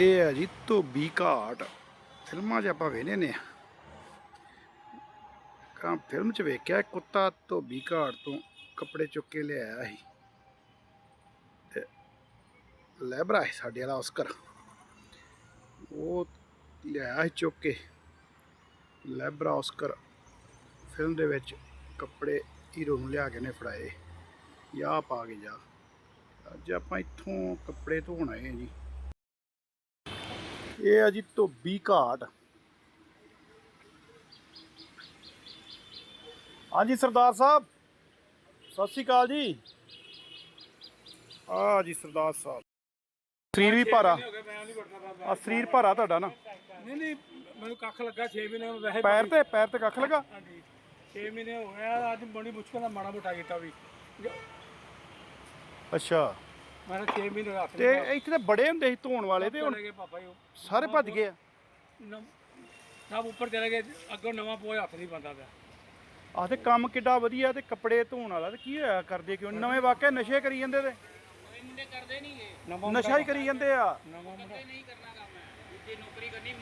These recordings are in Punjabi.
ਇਹ ਹੈ ਜੀ ਧੋਬੀ ਘਾਟ। ਫਿਲਮਾਂ 'ਚ ਆਪਾਂ ਵੇਖਦੇ ਨੇ ਕਾਂ ਫਿਲਮ 'ਚ ਵੇਖਿਆ, ਕੁੱਤਾ ਧੋਬੀ ਘਾਟ ਤੋਂ ਕੱਪੜੇ ਚੁੱਕ ਕੇ ਲਿਆਇਆ ਸੀ। ਤੇ ਲੈਬਰਾ ਹੈ ਸਾਡੇ ਵਾਲਾ ਆਸਕਰ ਉਹ ਲਿਆਇਆ ਸੀ ਚੁੱਕ ਕੇ। ਲੈਬਰਾ ਆਸਕਰ ਫਿਲਮ ਦੇ ਵਿੱਚ ਕੱਪੜੇ ਹੀਰੋ ਨੂੰ ਲਿਆ ਕੇ ਨੇ ਫੜਾਏ। ਯਾ ਪਾ ਕੇ ਜਾ। ਅੱਜ ਆਪਾਂ ਇੱਥੋਂ ਕੱਪੜੇ ਧੋਣ ਆਏ ਜੀ। ਇਹ ਆ ਜੀ ਧੋਬੀ ਘਾਟ। ਹਾਂਜੀ ਸਰਦਾਰ ਸਾਹਿਬ ਸਤਿ ਸ਼੍ਰੀ ਅਕਾਲ ਜੀ। ਆ ਜੀ ਸਰਦਾਰ ਸਾਹਿਬ। ਸਰੀਰ ਵੀ ਭਾਰਾ। ਆ ਸਰੀਰ ਭਾਰਾ ਤੁਹਾਡਾ ਨਾ। ਨਹੀਂ ਨਹੀਂ ਮੈਨੂੰ ਕੱਖ ਲੱਗਾ 6 ਮਹੀਨੇ ਵੈਸੇ ਪੈਰ ਤੇ ਪੈਰ ਤੇ ਕੱਖ ਲਗਾ? ਹਾਂਜੀ 6 ਮਹੀਨੇ ਹੋ ਗਏ ਆ, ਅੱਜ ਬੜੀ ਮੁਸ਼ਕਲ ਨਾਲ ਮਾੜਾ ਮੋਟਾ ਕੀਤਾ ਵੀ। ਅੱਛਾ। ਮੈਂ 6 ਮਹੀਨੇ ਰੱਖ ਤੇ ਇੱਥੇ ਤੇ ਬੜੇ ਹੁੰਦੇ ਸੀ ਧੋਣ ਵਾਲੇ ਤੇ ਹੁਣ ਚਲੇ ਗਏ ਪਾਪਾ ਜੀ ਉਹ। ਸਾਰੇ ਭੱਜ ਗਏ ਆ। ਸਭ ਉੱਪਰ ਚਲੇ ਗਏ ਅੱਗੋਂ ਨਵਾਂ ਪੋਏ ਹੱਥ ਨਹੀਂ ਪਾਉਂਦਾ ਪਿਆ। ਆਹ ਤੇ ਕੰਮ ਕਿੱਡਾ ਵਧੀਆ ਤੇ ਕੱਪੜੇ ਧੋਣ ਵਾਲਾ ਤੇ ਕੀ ਹੋਇਆ ਕਰਦੇ ਕਿਉਂ? ਨਵੇਂ ਵਾਕਿਆ ਨਸ਼ੇ ਕਰੀ ਜਾਂਦੇ ਤੇ? ਨਵਾਂ ਨਸ਼ਾ ਹੀ ਕਰੀ ਜਾਂਦੇ ਆ। ਨਵਾਂ ਮੁੰਡਾ।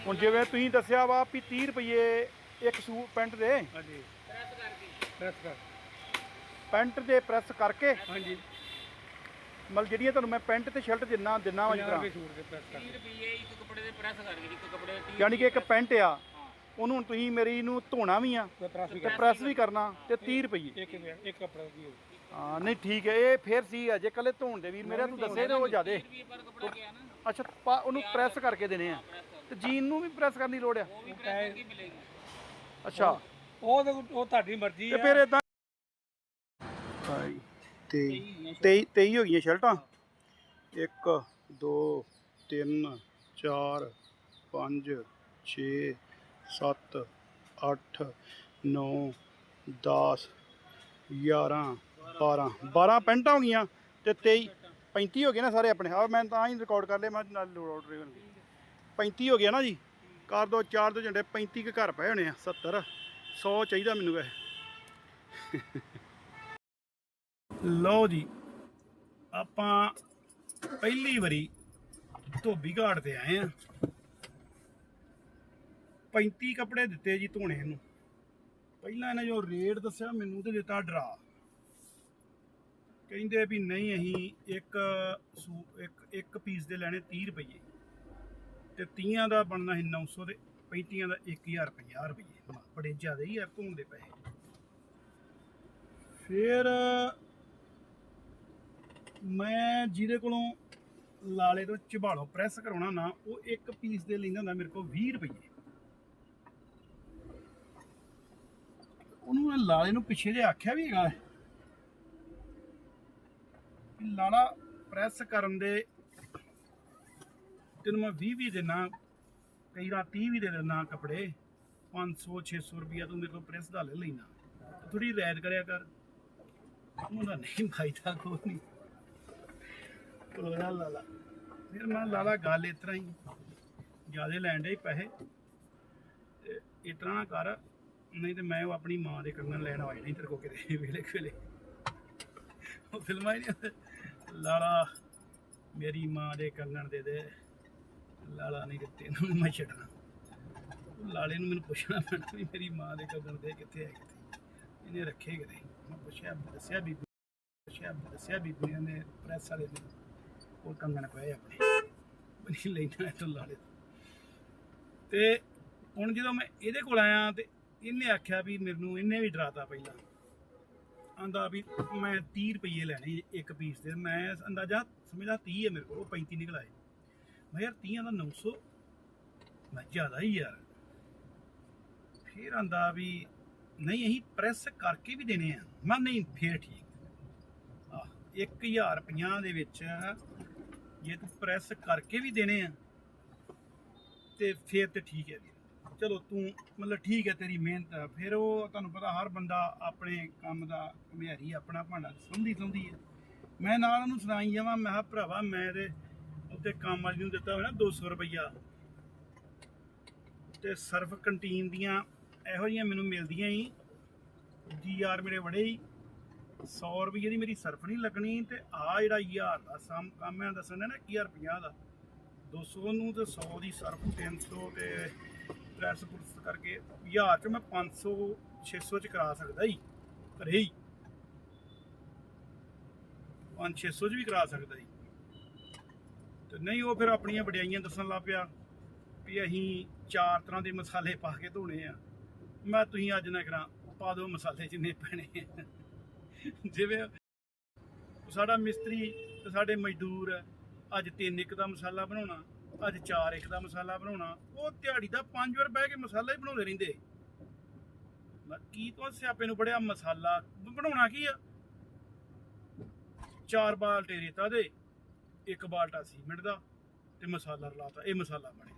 ਹੁਣ ਜਿਵੇਂ ਤੁਸੀਂ ਦੱਸਿਆ ਵਾ ਵੀ 30 ਰੁਪਏ ਇੱਕ ਸੂਟ ਪੈਂਟ ਦੇ। ਹਾਂਜੀ। ਪ੍ਰੈਸ ਕਰ। ਪੈਂਟ ਦੇ ਪ੍ਰੈਸ ਕਰਕੇ। ਹਾਂਜੀ। ਮਤਲਬ ਜਿਹੜੀਆਂ ਤੁਹਾਨੂੰ ਮੈਂ ਪੈਂਟ ਤੇ ਸ਼ਰਟ ਦਿੰਨਾ ਦਿੰਨਾ ਵਾ ਜਿਸ 50 ਤਰ੍ਹਾਂ ਰੁਪਏ ਸੂਟ ਦੇ ਪ੍ਰੈਸ ਕਰ। ਯਾਨੀ ਕਿ ਇੱਕ ਪੈਂਟ ਆ ਉਹਨੂੰ ਹੁਣ ਤੁਸੀਂ ਮੇਰੀ ਨੂੰ ਧੋਣਾ ਵੀ ਆ ਪ੍ਰੈਸ ਵੀ ਤੇ ਪ੍ਰੈਸ ਵੀ ਕਰਨਾ ਤੇ 30 ਰੁਪਏ। ਇੱਕ ਇੱਕ ਕੱਪੜਾ ਦੀ ਹੋਊ। ਹਾਂ ਨਹੀਂ ਠੀਕ ਹੈ ਇਹ ਫੇਰ ਸੀ ਅਜੇ ਕੱਲੇ ਧੋਣ ਦੇ ਵੀਰ ਮੇਰੇ ਤੂੰ ਦੱਸੇ ਤੇ ਉਹ ਜ਼ਿਆਦੇ। ਅੱਛਾ ਪਾ- ਉਹਨੂੰ ਪ੍ਰੈਸ ਕਰਕੇ ਦੇਣੇ ਆ। ਤੇ ਜੀਨ ਨੂੰ ਵੀ ਪ੍ਰੈਸ ਕਰਨ ਦੀ ਲੋੜ ਆ। ਉਹ ਅੱਛਾ। ਉਹ ਤਾਂ ਉਹ ਤੁਹਾਡੀ ਮਰਜ਼ੀ ਤੇ ਆ। ਫਿਰ ਇਦਾਂ ਤੇ 23 23 ਹੋ ਗਈਆਂ ਸ਼ਰਟਾਂ? 1 2 3 4 5 6 7 8 9 10 11 12 12 ਪੈਂਟਾਂ ਹੋ ਗਈਆਂ ਤੇ 23 35 ਹੋ ਗਏ ਨਾ ਸਾਰੇ ਆਪਣੇ। ਆ ਮੈਂ ਤਾਂ ਹੀ ਰਿਕਾਰਡ ਕਰ ਲਿਆ ਮੈਂ ਨਾਲ ਲੋਡ ਰਹੇ 35 ਹੋ ਗਿਆ ਨਾ ਜੀ। ਕਰ ਦੋ ਚਾਰ ਦੋ ਝੰਡੇ 35 ਕੇ ਘਰ ਪਏ ਹੋਣੇ ਆ 70 100 ਚਾਹੀਦਾ ਮੈਨੂੰ ਵੈਸੇ। ਲਓ ਜੀ, ਆਪਾਂ ਪਹਿਲੀ ਵਾਰੀ ਧੋਬੀ ਘਾਟ ਤੇ ਆਏ ਆ 35 ਕੱਪੜੇ ਦਿੱਤੇ ਜੀ ਧੋਣੇ ਨੂੰ ਪਹਿਲਾਂ ਇਹਨੇ ਜੋ ਰੇਟ ਦੱਸਿਆ, ਮੈਨੂੰ ਤੇ ਦਿੱਤਾ ਡਰਾ। ਕਹਿੰਦੇ ਵੀ ਨਹੀਂ, ਅਸੀਂ ਇੱਕ ਸੂ, ਇੱਕ ਇੱਕ ਪੀਸ ਦੇ ਲੈਣੇ 30 ਰੁਪਏ ਤੇ 30 ਦਾ ਬਣਨਾ ਸੀ 900 ਦੇ 35 ਦਾ 1050 ਰੁਪਏ ਬੜੇ ਜ਼ਿਆਦਾ ਹੀ ਆ ਧੋਣ ਦੇ ਪੈਸੇ। ਫਿਰ ਮੈਂ ਜਿਹਦੇ ਕੋਲੋਂ ਲਾਲੇ ਤੋਂ ਝਬਾਲੋ ਪ੍ਰੈਸ ਕਰਾਉਣਾ ਨਾ, ਉਹ ਇੱਕ ਪੀਸ ਦੇ ਲੈਂਦਾ ਹੁੰਦਾ ਮੇਰੇ ਕੋਲ 20 ਰੁਪਏ ਉਹਨੂੰ ਮੈਂ ਲਾਲੇ ਨੂੰ ਪਿੱਛੇ ਜੇ ਆਖਿਆ ਵੀ ਹੈਗਾ ਲਾਲਾ ਪ੍ਰੈਸ ਕਰਨ ਦੇ ਤੈਨੂੰ ਮੈਂ 20 ਵੀ ਦੇਣਾ, ਕਈ ਰਾਤ 30 ਵੀ ਦੇ ਦੇਣਾ ਕੱਪੜੇ 500 600 ਰੁਪਿਆ ਤੂੰ ਮੇਰੇ ਕੋਲ ਪ੍ਰੈਸ ਦਾ ਲੈ ਲੈਣਾ ਥੋੜੀ ਰੈਦ ਕਰਿਆ ਕਰ। ਉਹਦਾ ਨਹੀਂ ਫਾਇਦਾ ਕੋਈ ਨਹੀਂ। ਕੋਲਾ ਲਾਲਾ ਫਿਰ ਮੈਂ ਲਾਲਾ ਗੱਲ ਇਸ ਤਰ੍ਹਾਂ ਹੀ। ਜਿਆਦੇ ਲੈਣ ਦੇ ਪੈਸੇ। ਤੇ ਇਸ ਤਰ੍ਹਾਂ ਨਾ ਕਰ, ਨਹੀਂ ਤੇ ਮੈਂ ਉਹ ਆਪਣੀ ਮਾਂ ਦੇ ਕੰਨਾਂ ਲੈਣ ਆ ਜਾਣੀ ਤੇਰੇ ਕੋ ਕਿਤੇ, ਵੇਲੇ ਵੇਲੇ ਉਹ ਫਿਲਮਾਂ ਹੀ ਨਹੀਂ ਲਾਲਾ ਮੇਰੀ ਮਾਂ ਦੇ ਕੰਗਣ ਦੇ ਦੇ। ਲਾਲਾ ਨਹੀਂ ਦਿੱਤੇ ਇਹਨੂੰ ਨੀ ਮੈਂ ਛੱਡਣਾ। ਲਾਲੇ ਨੂੰ ਮੈਨੂੰ ਪੁੱਛਣਾ ਪੈਣਾ ਵੀ ਮੇਰੀ ਮਾਂ ਦੇ ਕੰਗਣ ਦੇ ਕਿੱਥੇ ਹੈ ਕਿੱਥੇ। ਇਹਨੇ ਰੱਖੇ ਕਿਤੇ। ਮੈਂ ਪੁੱਛਿਆ, ਦੱਸਿਆ ਬੀਬੀ ਪੁੱਛਿਆ ਦੱਸਿਆ ਬੀਬੀ ਨੇ ਪ੍ਰੈਸ ਵਾਲੇ ਨੇ। ਉਹ ਕੰਗਣ ਪਏ ਆਪਣੇ। ਬਣੀ ਲੈਣਾ ਤੋਂ ਲਾਲੇ ਤੋਂ। ਤੇ ਹੁਣ ਜਦੋਂ ਮੈਂ ਇਹਦੇ ਕੋਲ ਆਇਆ ਤੇ ਇਹਨੇ ਆਖਿਆ ਵੀ ਮੈਨੂੰ ਇਹਨੇ ਵੀ ਡਰਾਤਾ ਪਹਿਲਾਂ। ਆਂਦਾ ਵੀ ਮੈਂ 30 ਰੁਪਏ ਲੈਣੇ ਇੱਕ ਪੀਸ ਦੇ। ਮੈਂ ਅੰਦਾਜ਼ਾ ਸਮਝਦਾ 30 ਹੈ ਮੇਰੇ ਕੋਲ, ਉਹ 35 ਨਿਕਲ ਆਏ। ਮੈਂ ਯਾਰ 30 ਦਾ 900 ਮੈਂ ਜ਼ਿਆਦਾ ਹੀ ਯਾਰ। ਫਿਰ ਆਂਦਾ ਵੀ ਨਹੀਂ, ਅਸੀਂ ਪ੍ਰੈਸ ਕਰਕੇ ਵੀ ਦੇਣੇ ਆ। ਮੈਂ ਨਹੀਂ, ਫੇਰ ਠੀਕ। ਆ 1050 ਦੇ ਵਿੱਚ ਜੇ ਤੂੰ ਪ੍ਰੈਸ ਕਰਕੇ ਵੀ ਦੇਣੇ ਆ, ਤੇ ਫੇਰ ਤੇ ਠੀਕ ਹੈ ਚਲੋ ਤੂੰ, ਮਤਲਬ ਠੀਕ ਹੈ ਤੇਰੀ ਮਿਹਨਤ, ਫਿਰ ਉਹ ਤੁਹਾਨੂੰ ਪਤਾ ਹਰ ਬੰਦਾ ਆਪਣੇ ਕੰਮ ਦਾ ਘਮਿਆਰੀ, ਆਪਣਾ ਭਾਂਡਾ ਸਮਝੀ ਸਮਝੀ ਹੈ। ਮੈਂ ਨਾਲ ਉਹਨੂੰ ਸੁਣਾਈ ਜਾਵਾਂ, ਮੈਂ ਕਿਹਾ, ਭਰਾਵਾ, ਮੈਂ ਤੇ ਉੱਤੇ ਕੰਮ ਵਾਲੀ ਨੂੰ ਦਿੱਤਾ ਹੋਇਆ 200 ਰੁਪਈਆ। ਤੇ ਸਰਫ ਕੰਟੀਨ ਦੀਆਂ ਇਹੋ ਜਿਹੀਆਂ ਮੈਨੂੰ ਮਿਲਦੀਆਂ ਹੀ, ਜੀ ਯਾਰ ਮੇਰੇ ਬੜੇ ਹੀ। 100 ਰੁਪਏ ਦੀ ਮੇਰੀ ਸਰਫ ਨਹੀਂ ਲੱਗਣੀ ਤੇ ਆ ਜਿਹੜਾ 1000 ਦਾ ਸਮ ਕੰਮ ਹੈ, ਦੱਸਣ ਨਾ 1050 ਦਾ। 200 ਨੂੰ ਤੇ 100 ਦੀ ਸਰਫ 300 ਤੇ ਪ੍ਰੈਸ ਪੁਰਸ ਕਰਕੇ 1000 ਚ ਮੈਂ 500 600 ਚ ਕਰਾ ਸਕਦਾ ਹੀ ਘਰੇ ਹੀ। 5 600 ਚ ਵੀ ਕਰਾ ਸਕਦਾ ਹੀ ਤੇ ਨਹੀਂ, ਉਹ ਫਿਰ ਆਪਣੀਆਂ ਵਡਿਆਈਆਂ ਦੱਸਣ ਲੱਗ ਪਿਆ ਵੀ ਅਸੀਂ ਚਾਰ ਤਰ੍ਹਾਂ ਦੇ ਮਸਾਲੇ ਪਾ ਕੇ ਧੋਣੇ ਆ। ਮੈਂ ਤੁਸੀਂ ਅੱਜ ਨਾ ਕਰਾਂ, ਪਾ ਦਿਓ ਮਸਾਲੇ ਜਿੰਨੇ ਪੈਣੇ ਜਿਵੇਂ ਸਾਡਾ ਮਿਸਤਰੀ ਤੇ ਸਾਡੇ ਮਜ਼ਦੂਰ ਅੱਜ ਤਿੰਨ ਇੱਕ ਦਾ ਮਸਾਲਾ ਬਣਾਉਣਾ, ਅੱਜ ਚਾਰ ਇੱਕ ਦਾ ਮਸਾਲਾ ਬਣਾਉਣਾ, ਉਹ ਦਿਹਾੜੀ ਦਾ ਪੰਜ ਵਾਰ ਬਹਿ ਕੇ ਮਸਾਲਾ ਹੀ ਬਣਾਉਂਦੇ ਰਹਿੰਦੇ। ਕੀ ਤੋਂ ਸਿਆਪੇ ਨੂੰ ਬੜਿਆ ਮਸਾਲਾ ਬਣਾਉਣਾ ਕੀ ਆ? ਚਾਰ ਬਾਲਟੇ ਰੇਤਾ ਦੇ, ਇੱਕ ਬਾਲਟਾ ਸੀਮਿੰਟ ਦਾ ਤੇ ਮਸਾਲਾ ਰਲਾਤਾ, ਇਹ ਮਸਾਲਾ ਬਣ ਗਿਆ।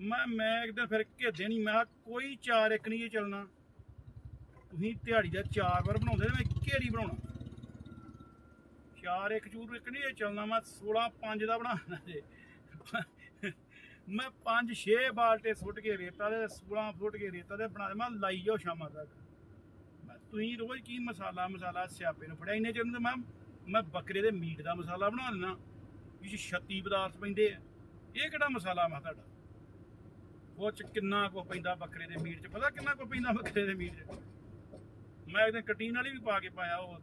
ਮੈਂ ਮੈਂ ਇੱਕ ਦਿਨ ਫਿਰ ਘੇਦੇ ਨਹੀਂ ਮੈਂ ਕਿਹਾ ਕੋਈ ਚਾਰ ਇੱਕ ਨਹੀਂ ਇਹ ਚੱਲਣਾ। ਤੁਸੀਂ ਦਿਹਾੜੀ ਦਾ ਚਾਰ ਵਾਰ ਬਣਾਉਂਦੇ ਤੇ ਮੈਂ ਕਿਹੜੀ ਬਣਾਉਣਾ। ਚਾਰ ਇੱਕ ਚੂਰ, ਇੱਕ ਨਹੀਂ, ਇਹ ਚੱਲਣਾ ਮੈਂ 16 5 ਦਾ ਬਣਾਉਣਾ ਜੇ। ਮੈਂ 5 6 ਬਾਲਟੇ ਸੁੱਟ ਕੇ ਰੇਤਾ ਦੇ 16 ਫੁੱਟ ਕੇ ਰੇਤਾ ਦੇ ਬਣਾ ਦੇ, ਮੈਂ ਲਾਈ ਜਾਓ ਸ਼ਾਮਾਂ ਤੱਕ। ਮੈਂ ਤੁਸੀਂ ਰੋਜ਼ ਕੀ ਮਸਾਲਾ ਮਸਾਲਾ ਸਿਆਪੇ ਨੂੰ ਫੜਿਆ ਇੰਨੇ ਚਿਰ ਨੂੰ ਮੈਂ ਮੈਂ ਬੱਕਰੇ ਦੇ ਮੀਟ ਦਾ ਮਸਾਲਾ ਬਣਾ ਲੈਣਾ ਵਿੱਚ 36 ਪਦਾਰਥ ਪੈਂਦੇ ਆ। ਇਹ ਕਿਹੜਾ ਮਸਾਲਾ ਮੈਂ ਤੁਹਾਡਾ? ਉਹ ਚ ਕਿੰਨਾ ਕੋ ਪੈਂਦਾ ਬੱਕਰੇ ਦੇ ਮੀਟ ਚ? ਪਤਾ ਕਿੰਨਾ ਕੋ ਪੈਂਦਾ ਬੱਕਰੇ ਦੇ ਮੀਟ ਚ? ਮੈਂ ਇੱਕ ਦਿਨ ਕੰਟੀਨ ਵਾਲੀ ਵੀ ਪਾ ਕੇ ਪਾਇਆ ਉਹ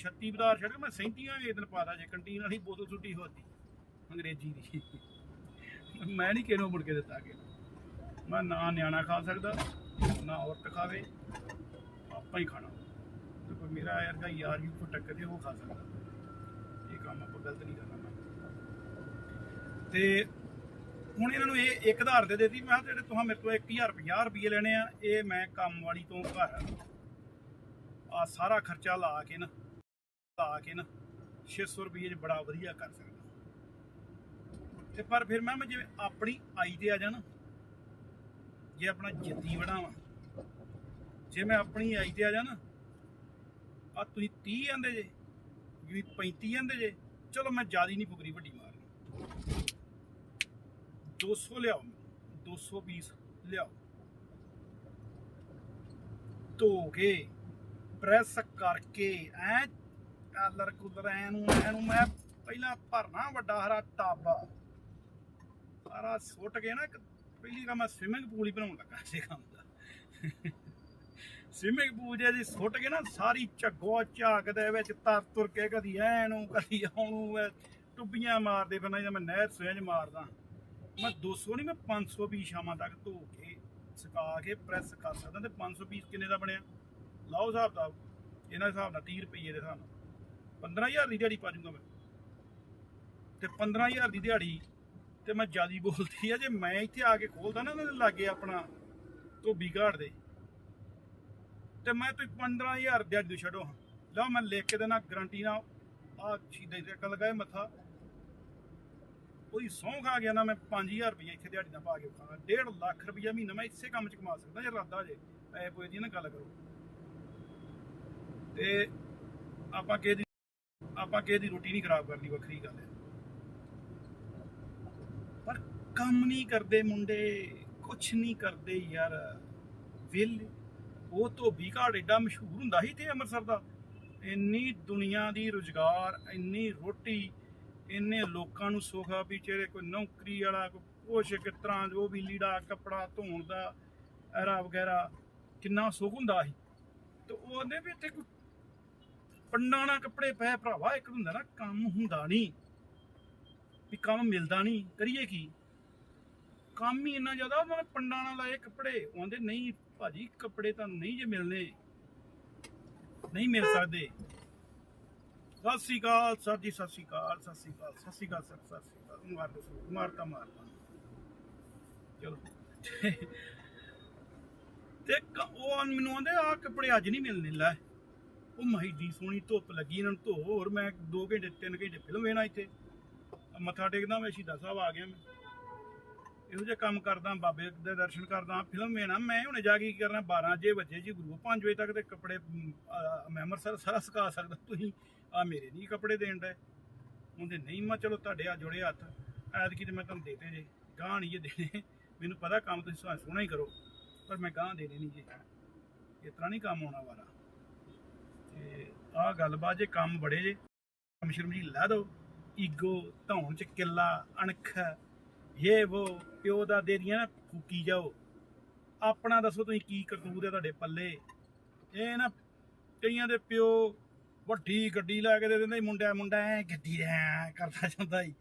36 ਪਦਾਰਥ ਛੱਡ ਕੇ ਮੈਂ 37 ਵੀ ਇੱਕ ਦਿਨ ਪਾਦਾ ਜੇ ਕੰਟੀਨ ਵਾਲੀ ਬੋਤਲ ਸੁੱਟੀ ਹੋਤੀ, ਅੰਗਰੇਜ਼ੀ ਦੀ। ਮੈਂ ਨਹੀਂ ਕਿਹਨੂੰ ਮੁੜ ਕੇ ਦਿੱਤਾ ਕਿ ਮੈਂ ਨਾ ਨਿਆਣਾ ਖਾ ਸਕਦਾ, ਨਾ ਔਰਤ ਖਾਵੇ, ਆਪਾਂ ਹੀ ਖਾਣਾ। ਤੇ ਕੋਈ ਮੇਰਾ ਯਾਰ ਦਾ ਯਾਰ ਵੀ ਕੋਈ ਟੱਕਰ ਦੇ ਉਹ ਖਾ ਸਕਦਾ। ਇਹ ਕੰਮ ਆਪਾਂ ਗਲਤ ਨਹੀਂ ਕਰਨਾ ਤੇ ਹੁਣ ਇਹਨਾਂ ਨੂੰ ਇਹ ਇੱਕ ਆਧਾਰ ਦੇ ਦਿੱਤੀ। ਮੈਂ ਕਿਹਾ ਜਿਹੜੇ ਤੁਸੀਂ ਮੇਰੇ ਤੋਂ 1050 ਰੁਪਏ ਲੈਣੇ ਆ, ਇਹ ਮੈਂ ਕੰਮ ਵਾਲੀ ਤੋਂ ਘਰ ਆ ਸਾਰਾ ਖਰਚਾ ਲਾ ਕੇ ਨਾ, ਲਾ ਕੇ ਨਾ 600 ਰੁਪਏ ਚ ਬੜਾ ਵਧੀਆ ਕਰ ਸਕਦਾ। ਤੇ ਪਰ ਫਿਰ ਮੈਂ ਜਿਵੇਂ ਆਪਣੀ ਆਈ ਤੇ ਆ ਜਾਣਾ, ਜੇ ਆਪਣਾ ਜਿੱਤੀ ਬਣਾਵਾਂ, ਜੇ ਮੈਂ ਆਪਣੀ ਆਈ ਤੇ ਆ ਜਾਣਾ ਆ ਤੁਸੀਂ 30 ਆਂਦੇ ਜੇ, ਵੀ 35 ਆਂਦੇ ਜੇ, ਚਲੋ ਮੈਂ ਜ਼ਿਆਦਾ ਨਹੀਂ ਫੁਕਰੀ ਵੱਡੀ ਮਾਰਨੀ 200 ਲਿਆਓ 220 ਲਿਆਓ। ਧੋ ਕੇ ਪ੍ਰੈਸ ਕਰਕੇ ਐ ਕਾਲਰ ਕੁਲਰ ਐਨੂੰ ਐਨੂੰ ਮੈਂ ਪਹਿਲਾਂ ਭਰਨਾ ਵੱਡਾ ਹਰਾ ਟੱਬ। ਸਾਰਾ ਸੁੱਟ ਕੇ ਨਾ ਇੱਕ ਪਹਿਲੀ ਕੰਮ ਮੈਂ ਸਵਿਮਿੰਗ ਪੂਲ ਹੀ ਬਣਾਉਣ ਲੱਗਾ ਸੀ ਕੰਮ ਦਾ। ਸਵਿਮਿੰਗ ਪੂਲ ਜੇ ਜੀ ਸੁੱਟ ਕੇ ਨਾ ਸਾਰੀ ਝੱਗੋ ਝਾਕ ਦੇ ਵਿੱਚ ਤਰ ਤੁਰ ਕੇ ਕਦੀ ਐਨੂੰ ਕਦੀ ਆਉਣੂ ਐ ਟੁੱਬੀਆਂ ਮਾਰਦੇ ਫਿਰ ਜਾਂ ਮੈਂ ਨਹਿਰ ਸਵੇਜ ਮਾਰਦਾ। ਮੈਂ 200 ਨਹੀਂ, ਮੈਂ 500 ਵੀ ਸ਼ਾਮਾਂ ਤੱਕ ਧੋ ਕੇ, ਸੁਕਾ ਕੇ ਪ੍ਰੈਸ ਕਰ ਸਕਦਾ ਤੇ 500 ਪੀਸ ਕਿੰਨੇ ਦਾ ਬਣਿਆ? ਲਾਓ ਹਿਸਾਬ ਦਾ ਇਹਨਾਂ ਹਿਸਾਬ ਨਾਲ 30 ਰੁਪਏ ਦੇ ਹਿਸਾਬ ਨਾਲ 15000 ਦੀ ਦਿਹਾੜੀ ਪਾ ਜੂੰਗਾ ਮੈਂ। ਤੇ 15000 ਦੀ ਦਿਹਾੜੀ ਤੇ ਮੈਂ ਜਿਆਦੀ ਬੋਲਦੀ ਆ, ਜੇ ਮੈਂ ਇੱਥੇ ਆ ਕੇ ਖੋਲਦਾ ਨਾ ਉਹਨਾਂ ਦੇ ਲਾਗੇ ਆਪਣਾ ਧੋਬੀ ਘਾੜ ਦੇ, ਤੇ ਮੈਂ ਤੇ 15000 ਦਿਹਾੜੀ ਨੂੰ ਛੱਡੋ ਲਓ ਮੈਂ ਲਿਖ ਕੇ ਦੇਣਾ ਗਰੰਟੀ ਨਾਲ ਆ ਚੀਜ਼ਾਂ ਤੇ ਲਗਾਏ ਮੱਥਾ। ਕੋਈ ਸੌਂ ਖਾ ਗਿਆ ਨਾ ਮੈਂ 5000 ਰੁਪਏ ਇੱਥੇ ਦਿਹਾੜੀ ਦਾ ਪਾ ਕੇ ਖਾਣਾ 1.5 ਲੱਖ ਰੁਪਏ ਮਹੀਨਾ ਮੈਂ ਇਸੇ ਕੰਮ 'ਚ ਕਮਾ ਸਕਦਾ ਜੇ ਇਰਾਦਾ ਜੇ ਐ ਪੋਏ ਦੀ ਨਾ ਗੱਲ ਕਰੋ। ਤੇ ਆਪਾਂ ਕਿਸੇ ਦੀ ਆਪਾਂ ਕਿਸੇ ਦੀ ਰੋਟੀ ਨਹੀਂ ਖਰਾਬ ਕਰਨੀ, ਵੱਖਰੀ ਗੱਲ ਹੈ। ਪਰ ਕੰਮ ਨਹੀਂ ਕਰਦੇ ਮੁੰਡੇ, ਕੁਛ ਨਹੀਂ ਕਰਦੇ ਯਾਰ। ਵਿਲ ਉਹ ਧੋਬੀ ਘਾਟ ਏਡਾ ਮਸ਼ਹੂਰ ਹੁੰਦਾ ਸੀ ਤੇ ਅੰਮ੍ਰਿਤਸਰ ਦਾ। ਇੰਨੀ ਦੁਨੀਆ ਦੀ ਰੁਜ਼ਗਾਰ, ਇੰਨੀ ਰੋਟੀ, ਇੰਨੇ ਲੋਕਾਂ ਨੂੰ ਸੁੱਖ ਵੀ ਜਿਹੜੇ ਕੋਈ ਨੌਕਰੀ ਵਾਲਾ, ਕੋਈ ਕੁਛ ਕਿਸ ਤਰ੍ਹਾਂ ਜੋ ਵੀ ਲੀੜਾ, ਕੱਪੜਾ ਧੋਣ ਦਾ, ਐਰਾ ਵਗੈਰਾ, ਕਿੰਨਾ ਸੁਖ ਹੁੰਦਾ ਸੀ। ਤੇ ਉਹਨੇ ਵੀ ਇੱਥੇ ਕੋਈ ਪੰਡਾਂ ਨਾਲ ਕੱਪੜੇ ਪਏ ਭਰਾਵਾ, ਇੱਕ ਹੁੰਦਾ ਨਾ ਕੰਮ ਹੁੰਦਾ ਨਹੀਂ ਵੀ ਕੰਮ ਮਿਲਦਾ ਨਹੀਂ ਕਰੀਏ ਕੀ? ਕੰਮ ਹੀ ਇੰਨਾ ਜ਼ਿਆਦਾ, ਉਹਨਾਂ ਨੇ ਪੰਡਾਂ ਨਾਲ ਲਾਏ ਕੱਪੜੇ। ਉਹ ਨਹੀਂ ਭਾਜੀ, ਕੱਪੜੇ ਤੁਹਾਨੂੰ ਨਹੀਂ ਜੇ ਮਿਲਨੇ ਨਹੀਂ ਮਿਲ ਸਕਦੇ। ਸਤਿ ਸ਼੍ਰੀ ਅਕਾਲ ਸਰ ਜੀ, ਸਤਿ ਸ਼੍ਰੀ ਅਕਾਲ, ਸਤਿ ਸ਼੍ਰੀ ਅਕਾਲ, ਸਤਿ ਸ਼੍ਰੀ ਅਕਾਲ ਸਰ, ਸਤਿ ਸ਼੍ਰੀ ਅਕਾਲ। ਮਾਰ ਦੋ ਮਾਰਤਾ ਮਾਰਤਾ ਚਲੋ। ਤੇ ਉਹ ਮੈਨੂੰ ਆਂਦੇ ਆ ਕੱਪੜੇ ਅੱਜ ਨਹੀਂ ਮਿਲਨੇ ਲੈ। ਉਹ ਮਹੀਦੀ ਸੋਹਣੀ ਧੁੱਪ ਲੱਗੀ, ਇਹਨਾਂ ਨੂੰ ਧੋ ਹੋਰ ਮੈਂ 2 ਘੰਟੇ 3 ਘੰਟੇ ਫਿਲਮ ਵੇਣਾ ਇੱਥੇ। ਮੱਥਾ ਟੇਕਦਾ ਮੈਂ, ਸ਼ਹੀਦਾਂ ਸਾਹਿਬ ਆ ਗਿਆ ਮੈਂ। ਇਹੋ ਜਿਹਾ ਕੰਮ ਕਰਦਾ, ਬਾਬੇ ਦੇ ਦਰਸ਼ਨ ਕਰਦਾ, ਫਿਲਮ ਵੇਣਾ ਮੈਂ ਹੁਣੇ ਜਾ ਕੇ ਕੀ ਕਰਨਾ 12 ਜੇ ਵਜੇ ਜੀ ਗੁਰੂ 5 ਵਜੇ ਤੱਕ ਤੇ ਕੱਪੜੇ ਮੈਂ ਅੰਮ੍ਰਿਤਸਰ ਸਾਰਾ ਸੁਕਾ ਸਕਦਾ। ਤੁਸੀਂ ਆ ਮੇਰੇ ਨਹੀਂ ਕੱਪੜੇ ਦੇਣ ਦਾ। ਉਹਦੇ ਨਹੀਂ, ਮੈਂ ਚਲੋ ਤੁਹਾਡੇ ਆ ਜੁੜੇ ਹੱਥ। ਐਤਕੀ ਤੇ ਮੈਂ ਤੁਹਾਨੂੰ ਦੇਤੇ ਜੇ ਗਾਂ ਨਹੀਂ ਜੇ ਦੇਣੇ। ਮੈਨੂੰ ਪਤਾ ਕੰਮ ਤੁਸੀਂ ਸੋਹਣਾ ਹੀ ਕਰੋ, ਪਰ ਮੈਂ ਗਾਂ ਦੇਣੇ ਨਹੀਂ ਜੇ। ਇਸ ਤਰ੍ਹਾਂ ਨਹੀਂ ਕੰਮ ਆਉਣਾ ਵਾਲਾ। ਤੇ ਆਹ ਗੱਲਬਾਤ ਜੇ ਕੰਮ ਬੜੇ ਜੇ ਸ਼ਰਮ ਜੀ ਲਾ ਦਿਓ। ਈਗੋ ਧੌਣ ਚ ਕਿੱਲਾ, ਅਣਖ ਇਹ ਉਹ ਪਿਓ ਦਾ ਦੇ ਦੀਆਂ ਨਾ ਫੂਕੀ ਜਾਓ। ਆਪਣਾ ਦੱਸੋ ਤੁਸੀਂ ਕੀ ਕਰਤੂਤ ਹੈ ਤੁਹਾਡੇ ਪੱਲੇ। ਇਹ ਨਾ ਕਈਆਂ ਦੇ ਪਿਓ ਵੱਡੀ ਗੱਡੀ ਲੈ ਕੇ ਦੇ ਦਿੰਦਾ ਮੁੰਡਾ ਮੁੰਡਾ ਐ ਗੱਡੀ ਐ ਕਰਦਾ ਜਾਂਦਾ ਸੀ।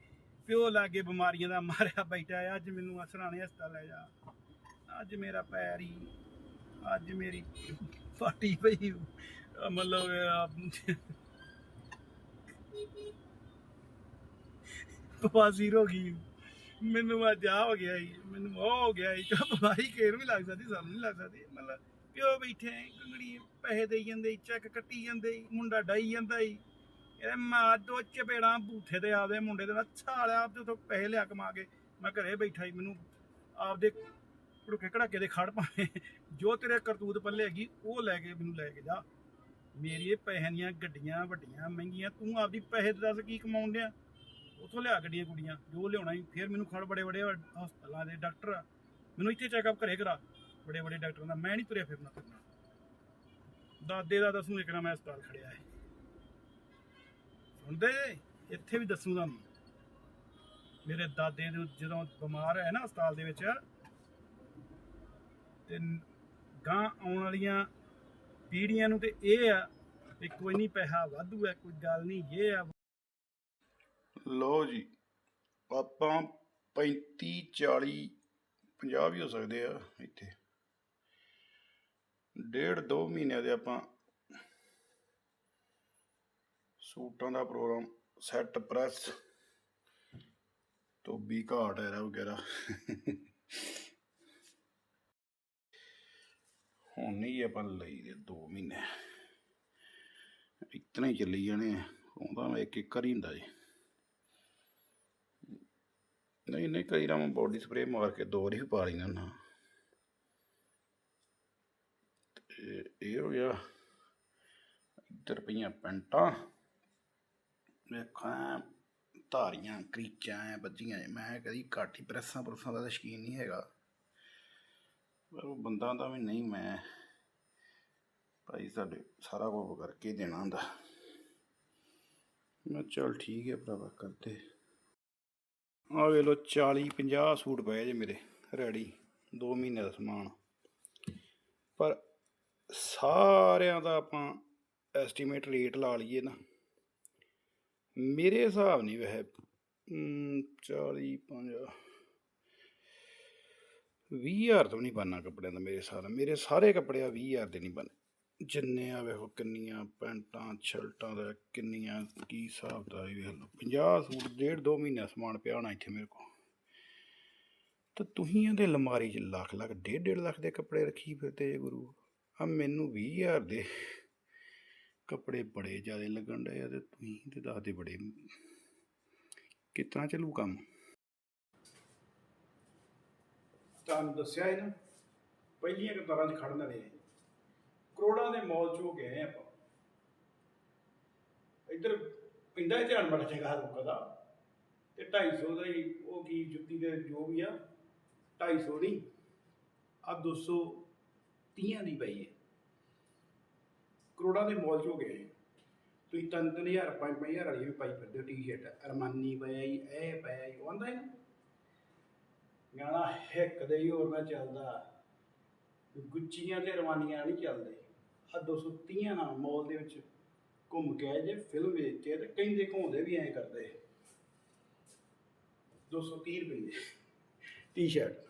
ਪਿਓ ਲਾਗੇ ਬਿਮਾਰੀਆਂ ਦਾ ਮਾਰਿਆ ਬੈਠਾ ਅੱਜ ਮੈਨੂੰ ਅਸਰਾਣੇ ਹਸਪਤਾਲ ਲੈ ਜਾ। ਅੱਜ ਮੇਰਾ ਪੈਰ ਹੀ, ਅੱਜ ਮੇਰੀ ਫਾਟੀ ਪਈ ਅਹ ਮਤਲਬ ਅਹ, ਹੋ ਗਈ ਮੈਨੂੰ ਅੱਜ ਆ ਹੋ ਗਿਆ ਜੀ ਮੈਨੂੰ ਉਹ ਹੋ ਗਿਆ ਜੀ ਕਿ ਬਿਮਾਰੀ ਕੇਰ ਵੀ ਲੱਗ ਸਕਦੀ ਸਾਨੂੰ ਨਹੀਂ ਲੱਗ ਸਕਦੀ। ਮਤਲਬ ਪਿਓ ਬੈਠੇ ਕੰਗੜੀ ਪੈਸੇ ਦੇਈ ਜਾਂਦੇ ਚੈੱਕ ਕੱਟੀ ਜਾਂਦੇ ਮੁੰਡਾ ਡਾਈ ਜਾਂਦਾ ਸੀ ਇਹ ਮਾਂ ਦੋ ਚਪੇੜਾਂ ਬੂਥੇ ਤੇ ਆਪਦੇ ਮੁੰਡੇ ਦੇ ਨਾਲ ਛਾਲਿਆ ਆਪਦੇ ਤੋਂ ਪੈਸੇ ਲਿਆ ਕਮਾ ਕੇ ਮੈਂ ਘਰੇ ਬੈਠਾ ਸੀ ਮੈਨੂੰ ਆਪਦੇ ਕੁੜਕੇ ਕੜਾਕੇ ਦੇ ਖੜ ਪਾਵੇਂ ਜੋ ਤੇਰੇ ਕਰਤੂਤ ਪੱਲੇ ਹੈਗੀ ਉਹ ਲੈ ਕੇ ਮੈਨੂੰ ਲੈ ਕੇ ਜਾ। ਮੇਰੀ ਇਹ ਪੈਸਿਆਂ ਦੀਆਂ ਗੱਡੀਆਂ ਵੱਡੀਆਂ, ਮਹਿੰਗੀਆਂ, ਤੂੰ ਆਪਦੀ ਪੈਸੇ ਤੇ ਦੱਸ ਕੀ ਕਮਾਉਣ ਡਿਆ? ਉਥੋਂ ਲਿਆ ਗੱਡੀਆਂ ਗੁੱਡੀਆਂ ਜੋ ਲਿਆਉਣਾ ਹੀ ਫਿਰ ਮੈਨੂੰ ਖੜ ਬੜੇ ਬੜੇ ਹਸਪਤਾਲਾਂ ਦੇ ਡਾਕਟਰ ਮੈਨੂੰ ਇੱਥੇ ਚੈੱਕਅਪ ਘਰੇ ਕਰਾ। ਬੜੇ ਬੜੇ ਡਾਕਟਰਾਂ ਦਾ, ਮੈਂ ਨਹੀਂ ਤੁਰਿਆ ਫਿਰਨਾ ਫਿਰਨਾ ਦਾਦੇ ਦਾ ਦੱਸੂ ਇੱਕ ਮੈਂ ਹਸਪਤਾਲ ਖੜਿਆ ਹੈ ਸੁਣਦੇ? ਇੱਥੇ ਵੀ ਦੱਸੂ ਤੁਹਾਨੂੰ। ਮੇਰੇ ਦਾਦੇ ਨੂੰ ਜਦੋਂ ਬਿਮਾਰ ਹੈ ਨਾ ਹਸਪਤਾਲ ਦੇ ਵਿੱਚ, ਤੇ ਗਾਂ ਆਉਣ ਵਾਲੀਆਂ ਪੀੜੀਆਂ ਨੂੰ ਤੇ ਇਹ ਆ ਵੀ ਕੋਈ ਨਹੀਂ ਪੈਸਾ ਵਾਧੂ ਹੈ, ਕੋਈ ਗੱਲ ਨਹੀਂ, ਇਹ ਆ। ਲੋ ਜੀ, ਆਪਾਂ 35 40 50 ਵੀ ਹੋ ਸਕਦੇ ਆ ਇੱਥੇ। ਡੇਢ ਦੋ ਮਹੀਨਿਆਂ ਦੇ ਆਪਾਂ ਸੂਟਾਂ ਦਾ ਪ੍ਰੋਗਰਾਮ ਸੈੱਟ ਪ੍ਰੈਸ ਧੋਬੀ ਘਾਟ ਐਰਾ ਵਗੈਰਾ। ਹੁਣ ਨਹੀਂ ਆਪਾਂ ਲਈ ਦੇ 2 ਮਹੀਨੇ ਇਤਨਾ ਹੀ ਚੱਲੀ ਜਾਣੇ ਆ। ਆਉਂਦਾ ਮੈਂ ਇੱਕ ਇੱਕ ਕਰ ਹੁੰਦਾ ਜੀ ਨਹੀਂ ਨਹੀਂ ਕਈ ਰਾਂ ਬੋਡੀ ਸਪਰੇ ਮਾਰ ਕੇ ਦੋ ਵਾਰੀ ਪਾ ਲੈਣਾ ਨਾ ਇਹ ਹੋ ਗਿਆ ਇੱਧਰ ਪਈਆਂ ਪੈਂਟਾਂ ਵੇਖਾਂ ਧਾਰੀਆਂ, ਕਰੀਚਾਂ ਐ ਬੱਜੀਆਂ ਐ। ਮੈਂ ਕਦੀ ਘੱਟ ਹੀ ਪ੍ਰੈਸਾਂ ਪ੍ਰੈਸਾਂ ਦਾ ਤਾਂ ਸ਼ੌਕੀਨ ਨਹੀਂ ਹੈਗਾ ਪਰ ਉਹ ਬੰਦਾ ਦਾ ਵੀ ਨਹੀਂ, ਮੈਂ ਭਾਈ ਸਾਡੇ ਸਾਰਾ ਕੁਝ ਕਰਕੇ ਦੇਣਾ ਹੁੰਦਾ। ਮੈਂ ਚਲ ਠੀਕ ਹੈ ਭਰਾਵਾ, ਕਰਦੇ। ਆ ਵੇ ਲੋ 40 50 ਸੂਟ ਪਏ ਜੇ ਮੇਰੇ ਰੈਡੀ 2 ਮਹੀਨੇ ਦਾ ਸਮਾਨ। ਪਰ ਸਾਰਿਆਂ ਦਾ ਆਪਾਂ ਐਸਟੀਮੇਟ ਰੇਟ ਲਾ ਲਈਏ ਨਾ। ਮੇਰੇ ਹਿਸਾਬ ਨਹੀਂ ਵੈਸੇ 40 50 20000 ਤੋਂ ਨਹੀਂ ਬਣਨਾ ਕੱਪੜਿਆਂ ਦਾ ਮੇਰੇ ਹਿਸਾਬ ਨਾਲ। ਮੇਰੇ ਸਾਰੇ ਕੱਪੜੇ ਆ 20000 ਦੇ ਨਹੀਂ ਬਣੇ ਜਿੰਨੇ ਆ ਵੇਖੋ ਕਿੰਨੀਆਂ ਪੈਂਟਾਂ, ਸ਼ਰਟਾਂ ਦਾ, ਕਿੰਨੀਆਂ ਕੀ ਹਿਸਾਬ ਦਾ ਇਹ ਵੇਖ ਲਓ। 50 ਸੂਟ, ਡੇਢ ਦੋ ਮਹੀਨਾ ਸਮਾਨ ਪਿਆ ਹੋਣਾ ਇੱਥੇ ਮੇਰੇ ਕੋਲ। ਤਾਂ ਤੁਸੀਂ ਇਹਦੇ ਅਲਮਾਰੀ 'ਚ ਲੱਖ ਲੱਖ, ਡੇਢ ਡੇਢ ਲੱਖ ਦੇ ਕੱਪੜੇ ਰੱਖੀ ਫਿਰਦੇ ਜੇ ਗੁਰੂ। ਆ ਮੈਨੂੰ 20000 ਦੇ ਕੱਪੜੇ ਬੜੇ ਜ਼ਿਆਦਾ ਲੱਗਣ ਡਏ ਆ ਤੇ ਤੁਸੀਂ ਤੇ ਦੱਸਦੇ ਬੜੇ। ਕਿਤਨਾ ਚੱਲੂ ਕੰਮ? ਤੁਹਾਨੂੰ ਦੱਸਿਆ ਹੈ ਨਾ, ਪਹਿਲੀਆਂ ਕਤਾਰਾਂ 'ਚ ਖੜਨ ਵਾਲੇ ਕਰੋੜਾਂ ਦੇ ਮੌਲ 'ਚ ਹੋ ਗਏ ਆਪਾਂ। ਇੱਧਰ ਪਿੰਡਾਂ 'ਚ ਧਿਆਨ ਬੜਾ ਚੰਗਾ ਲੋਕਾਂ ਦਾ। ਤੇ 250 ਦਾ ਹੀ ਉਹ ਕੀ ਜੁੱਤੀ ਦੇ ਜੋ ਵੀ ਆ 250 ਨਹੀਂ ਆ 200 ਦੀ ਪਈ ਹੈ। ਕਰੋੜਾਂ ਦੇ ਮੌਲ 'ਚ ਹੋ ਗਏ। ਤੁਸੀਂ ਤਿੰਨ ਤਿੰਨ ਹਜ਼ਾਰ ਪੰਜ ਪੰਜ ਹਜ਼ਾਰ ਵਾਲੀ ਵੀ ਪਾਈ ਫਿਰਦੇ ਟੀ-ਸ਼ਰਟ, ਅਰਮਾਨੀ ਪਿਆ ਜੀ ਇਹ ਪਿਆ ਉਹ ਆਂਦਾ ਹੈ ਨਾ। ਗਾਣਾ ਹਿੱਕ ਦੇ ਹੀ ਹੋਰ ਨਾ ਚੱਲਦਾ। ਗੁੱਚੀਆਂ ਤੇ ਰਵਾਨੀਆਂ ਨਹੀਂ ਚੱਲਦੇ। ਆ 230 ਨਾ ਮੌਲ ਦੇ ਵਿੱਚ ਘੁੰਮ ਕੇ ਆਏ ਜੇ ਫਿਲਮ ਵੇਖ ਕੇ ਤੇ ਕਹਿੰਦੇ ਘੁੰਮਦੇ ਵੀ ਐਂ ਕਰਦੇ। 230 ਰੁਪਏ ਟੀ-ਸ਼ਰਟ